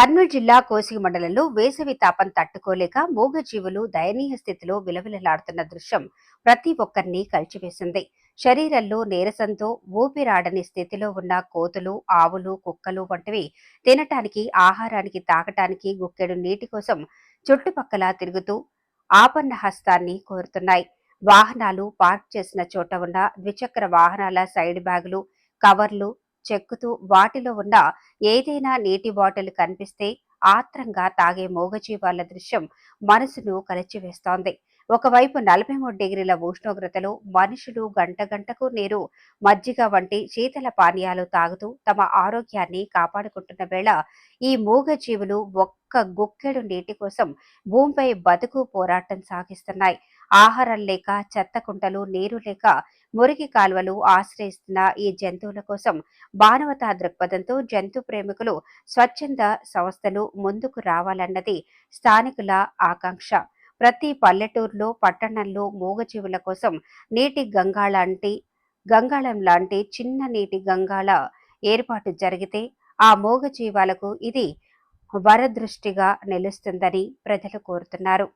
కర్నూలు జిల్లా కోసిగి మండలంలో వేసవి తాపం తట్టుకోలేక మూగజీవులు దయనీయ స్థితిలో విలవిలలాడుతున్న దృశ్యం ప్రతి ఒక్కరిని కలిచివేసింది. శరీరంలో నీరసంతో ఊపిరాడని స్థితిలో ఉన్న కోతులు ఆవులు కుక్కలు వంటివి తినటానికి ఆహారానికి తాగటానికి గుక్కెడు నీటి కోసం చుట్టుపక్కల తిరుగుతూ ఆపన్న హస్తాన్ని కోరుతున్నాయి. వాహనాలు పార్క్ చేసిన చోట ఉన్న ద్విచక్ర వాహనాల సైడ్ బ్యాగులు కవర్లు చెక్కుతూ వాటిలో ఉన్న ఏదైనా నీటి బాటిల్ కనిపిస్తే ఆత్రంగా తాగే మూగజీవాల దృశ్యం మనసును కలిచివేస్తోంది. ఒకవైపు నలభై మూడు డిగ్రీల ఉష్ణోగ్రతలో మనుషులు గంట గంటకు నీరు మజ్జిగ వంటి శీతల పానీయాలు తాగుతూ తమ ఆరోగ్యాన్ని కాపాడుకుంటున్న వేళ ఈ మూగజీవులు ఒక్క గుక్కెడు నీటి కోసం భూమిపై బతుకు పోరాటం సాగిస్తున్నాయి. ఆహారం లేక చెత్త కుంటలు నీరు లేక మురికి కాలువలు ఆశ్రయిస్తున్న ఈ జంతువుల కోసం మానవతా దృక్పథంతో జంతు ప్రేమికులు స్వచ్ఛంద సంస్థలు ముందుకు రావాలన్నది స్థానికుల ఆకాంక్ష. ప్రతి పల్లెటూరులో పట్టణంలో మూగజీవుల కోసం నీటి గంగా లాంటి గంగాళం లాంటి చిన్న నీటి గంగాల ఏర్పాటు జరిగితే ఆ మూగజీవాలకు ఇది వరదృష్టిగా నిలుస్తుందని ప్రజలు కోరుతున్నారు.